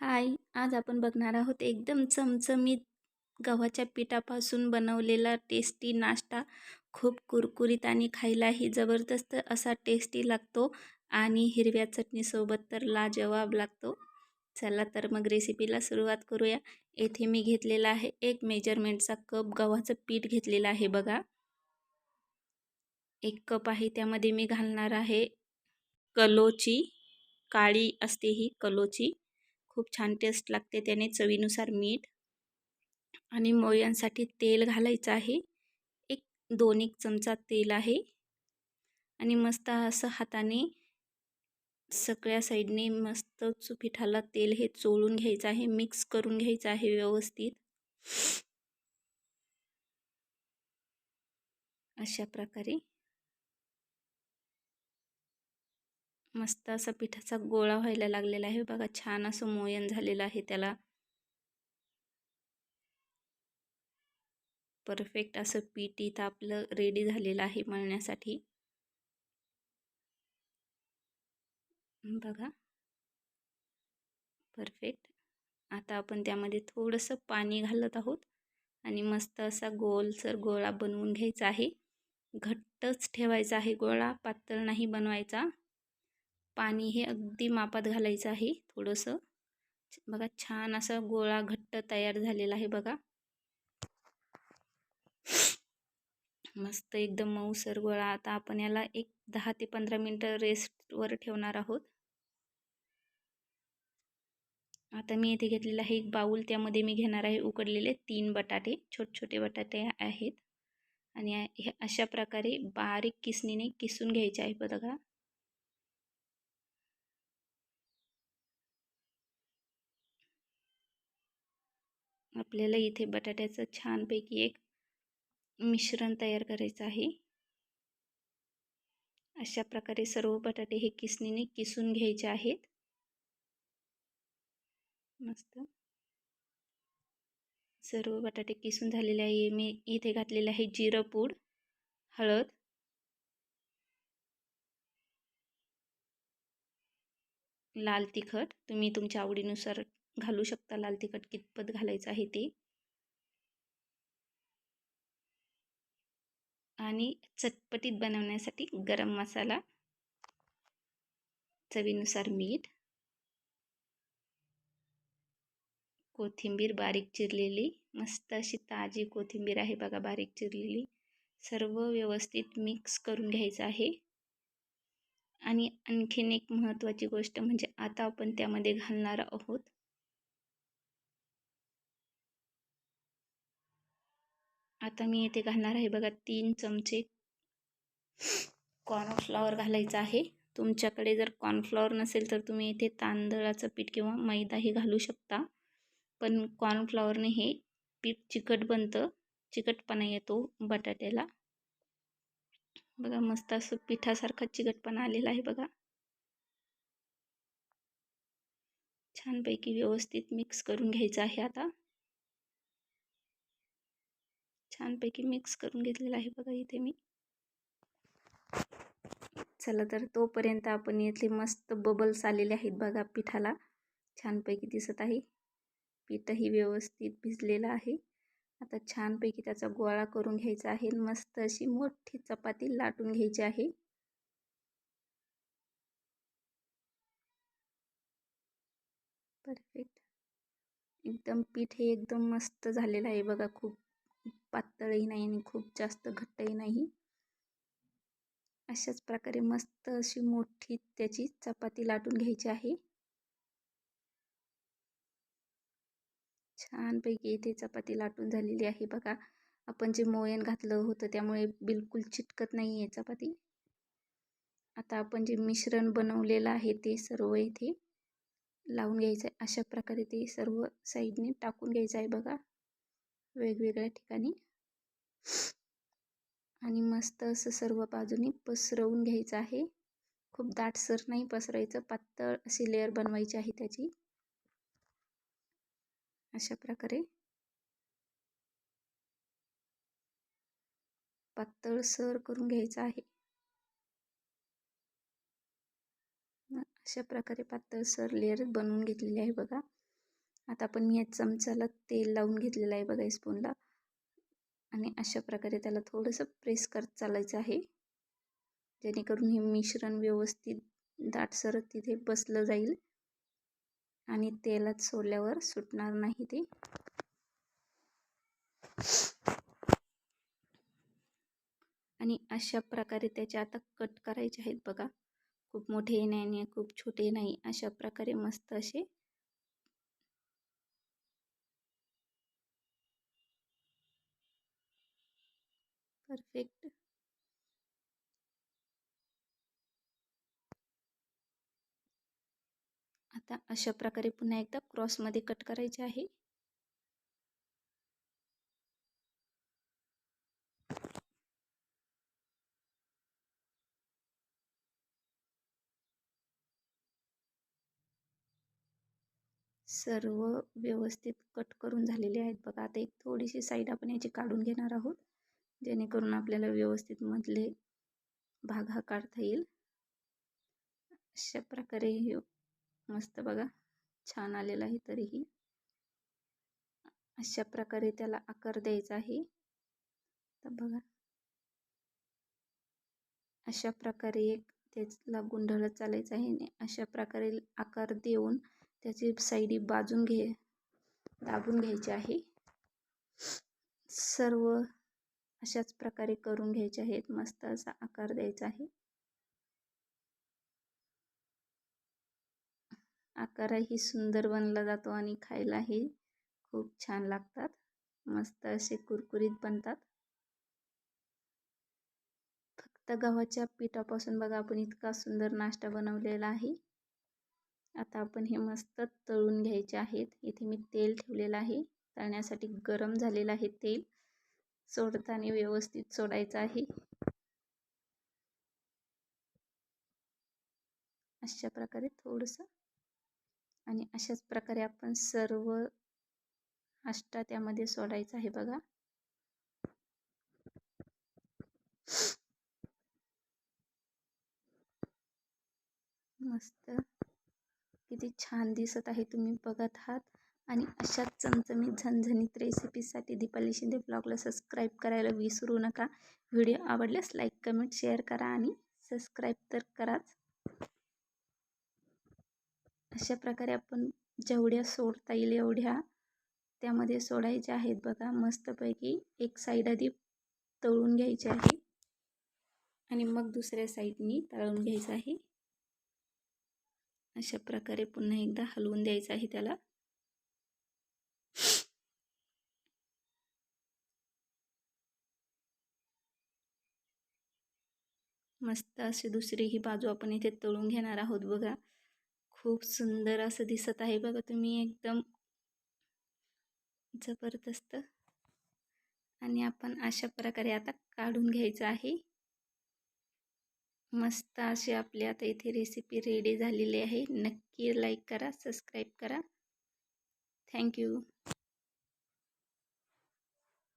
हाय आज आपण बघणार आहोत एकदम चमचमीत गव्हाच्या पिठापासून बनवलेला टेस्टी नाश्ता. खूप कुरकुरीत आणि खायलाही जबरदस्त असा टेस्टी लागतो आणि हिरव्या चटणीसोबत तर लाजवाब लागतो. चला तर मग रेसिपीला सुरुवात करूया. येथे मी घेतलेला आहे एक मेजरमेंटचा कप. गव्हाचं पीठ घेतलेलं आहे बघा. एक कप आहे त्यामध्ये मी घालणार आहे कलोची. काळी असते ही कलोची. खूप छान टेस्ट लागते त्याने चवीनुसार मीठ आणि मोयांसाठी तेल घालायचं आहे. एक दोन एक चमचा तेल आहे. आणि मस्त असं हाताने सगळ्या साईडने मस्त पिठाला तेल हे चोळून घ्यायचं आहे. मिक्स करून घ्यायचं आहे व्यवस्थित. अशा प्रकारे मस्त असा पिठाचा गोळा व्हायला लागलेला आहे. बघा छान असं मोयन झालेलं आहे त्याला. परफेक्ट असं पीठ इथं आपलं रेडी झालेलं आहे मळण्यासाठी. बघा. परफेक्ट आता आपण त्यामध्ये थोडंसं पाणी घालत आहोत आणि मस्त असा गोलसर गोळा बनवून घ्यायचा आहे. घट्टच ठेवायचा आहे गोळा पातळ नाही बनवायचा. पाणी हे अगदी मापात घालायचं आहे थोडंसं. बघा छान असा गोळा घट्ट तयार झालेला आहे बघा. मस्त एकदम मऊसर गोळा. आता आपण याला एक दहा ते पंधरा मिनटं रेस्टवर ठेवणार आहोत. आता मी इथे घेतलेला आहे एक बाऊल त्यामध्ये मी घेणार आहे उकडलेले तीन बटाटे. छोटे छोटे बटाटे आहेत. आणि हे अशा प्रकारे बारीक किसणीने किसून घ्यायचे आहे बघा. आपल्याला इथे बटाट्याचं छानपैकी एक मिश्रण तयार करायचं आहे. अशा प्रकारे सर्व बटाटे हे किसणीने किसून घ्यायचे आहेत. मस्त. सर्व बटाटे किसून झालेले आहे. मी इथे घातलेले आहे जिरं पूड हळद. लाल तिखट. तुम्ही तुमच्या आवडीनुसार घालू शकता. लाल तिखट कितपत घालायचं आहे ते. आणि चटपटीत बनवण्यासाठी गरम मसाला चवीनुसार मीठ कोथिंबीर बारीक चिरलेली मस्त अशी ताजी कोथिंबीर आहे बघा बारीक चिरलेली. सर्व व्यवस्थित मिक्स करून घ्यायचं आहे. आणि आणखीन एक महत्त्वाची गोष्ट म्हणजे आता आपण त्यामध्ये घालणार आहोत आता मी येथे घालणार आहे बघा तीन चमचे कॉर्नफ्लॉवर घालायचं आहे. तुमच्याकडे जर कॉर्नफ्लॉवर नसेल तर तुम्ही इथे तांदळाचं पीठ किंवा मैदाही घालू शकता. पण कॉर्नफ्लॉवरने हे पीठ चिकट बनतं चिकटपणा येतो बटाट्याला. बघा मस्त असं पिठासारखा चिकटपणा आलेला आहे बघा. छानपैकी व्यवस्थित मिक्स करून घ्यायचं आहे आता. छानपैकी मिक्स करून घेतलेलं आहे बघा इथे मी. चला तर तोपर्यंत आपण इथले मस्त बबल्स आलेले आहेत बघा पिठाला. छानपैकी दिसत आहे. पीठही व्यवस्थित भिजलेलं आहे. आता छानपैकी त्याचा गोळा करून घ्यायचा आहे. मस्त अशी मोठी चपाती लाटून घ्यायची आहे. परफेक्ट एकदम पीठ हे एकदम मस्त झालेलं आहे बघा खूप. पातळही नाही आणि खूप जास्त घट्टही नाही. अशाच प्रकारे मस्त अशी मोठी त्याची चपाती लाटून घ्यायची आहे. छानपैकी इथे चपाती लाटून झालेली आहे. बघा आपण जे मोयन घातलं होतं त्यामुळे बिलकुल चिटकत नाही आहे चपाती. आता आपण जे मिश्रण बनवलेलं आहे ते सर्व इथे लावून घ्यायचं आहे अशा प्रकारे ते सर्व साईडने टाकून घ्यायचं आहे बघा. वेगवेगळ्या ठिकाणी. आणि मस्त असं सर्व बाजूनी पसरवून घ्यायचं आहे. खूप दाटसर नाही पसरायचं पातळ अशी लेअर बनवायची आहे त्याची. अशा प्रकारे. पातळ सर करून घ्यायचं आहे. अशा प्रकारे पातळ सर लेअर बनवून घेतलेली आहे बघा. आता आपण मी या चमचाला तेल लावून घेतलेलं आहे बघा स्पूनला आणि अशा प्रकारे त्याला थोडंसं प्रेस करत चालायचं आहे. जेणेकरून हे मिश्रण व्यवस्थित दाटसर तिथे बसलं जाईल. आणि तेलात सोडल्यावर सुटणार नाही ते. आणि अशा प्रकारे त्याचे आता कट करायचे आहेत बघा. खूप मोठे नाही आणि खूप छोटे नाही. अशा प्रकारे मस्त असे परफेक्ट आता अशा प्रकारे पुन्हा एकदा क्रॉसमध्ये कट करायचे आहे. सर्व व्यवस्थित कट करून झालेले आहेत. बघा आता एक थोडीशी साईड आपण याची काढून घेणार आहोत. जेणेकरून आपल्याला व्यवस्थित मधले भाग हा काढता येईल. अशा प्रकारे हे मस्त बघा छान आलेला आहे तरीही. अशा प्रकारे त्याला आकार द्यायचा आहे. तर बघा. अशा प्रकारे एक त्याला गुंढळत चालायचं आहे आणि अशा प्रकारे आकार देऊन त्याची साईडी बाजून घे दाबून घ्यायची आहे. सर्व अशाच प्रकारे करून घ्यायचे आहेत. मस्त असा आकार द्यायचा आहे. आकारही सुंदर बनला जातो आणि खायलाही खूप छान लागतात. मस्त असे कुरकुरीत बनतात. फक्त गव्हाच्या पिठापासून बघा आपण इतका सुंदर नाश्ता बनवलेला आहे. आता आपण हे मस्त तळून घ्यायचे आहेत. इथे मी तेल ठेवलेलं आहे. तळण्यासाठी गरम झालेलं आहे तेल. सोडताना व्यवस्थित सोडायचं आहे. अशा प्रकारे थोडंसं. आणि अशाच प्रकारे आपण सर्व आष्टा त्यामध्ये सोडायचं आहे बघा. मस्त. किती छान दिसत आहे तुम्ही बघत आहात. आणि अशाच चमचमीत झणझणीत रेसिपीसाठी दीपाली शिंदे ब्लॉगला सबस्क्राईब करायला विसरू नका. व्हिडिओ आवडल्यास लाईक कमेंट शेअर करा आणि सबस्क्राईब तर कराच. अशा प्रकारे आपण जेवढ्या सोडता येईल एवढ्या त्यामध्ये सोडायच्या आहेत. बघा मस्तपैकी एक साईड आधी तळून घ्यायची आहे आणि मग दुसऱ्या साईडनी तळून घ्यायचं आहे. अशा प्रकारे पुन्हा एकदा हलवून द्यायचं आहे त्याला. मस्त अशी दुसरी ही बाजू आपण इथे तळून घेणार आहोत बघा. खूप सुंदर असं दिसत आहे बघा तुम्ही एकदम. जबरदस्त. आणि आपण अशा प्रकारे आता काढून घ्यायचं आहे. मस्त अशी आपली आता इथे रेसिपी रेडी झालेली आहे. नक्की लाईक करा सबस्क्राईब करा. थँक्यू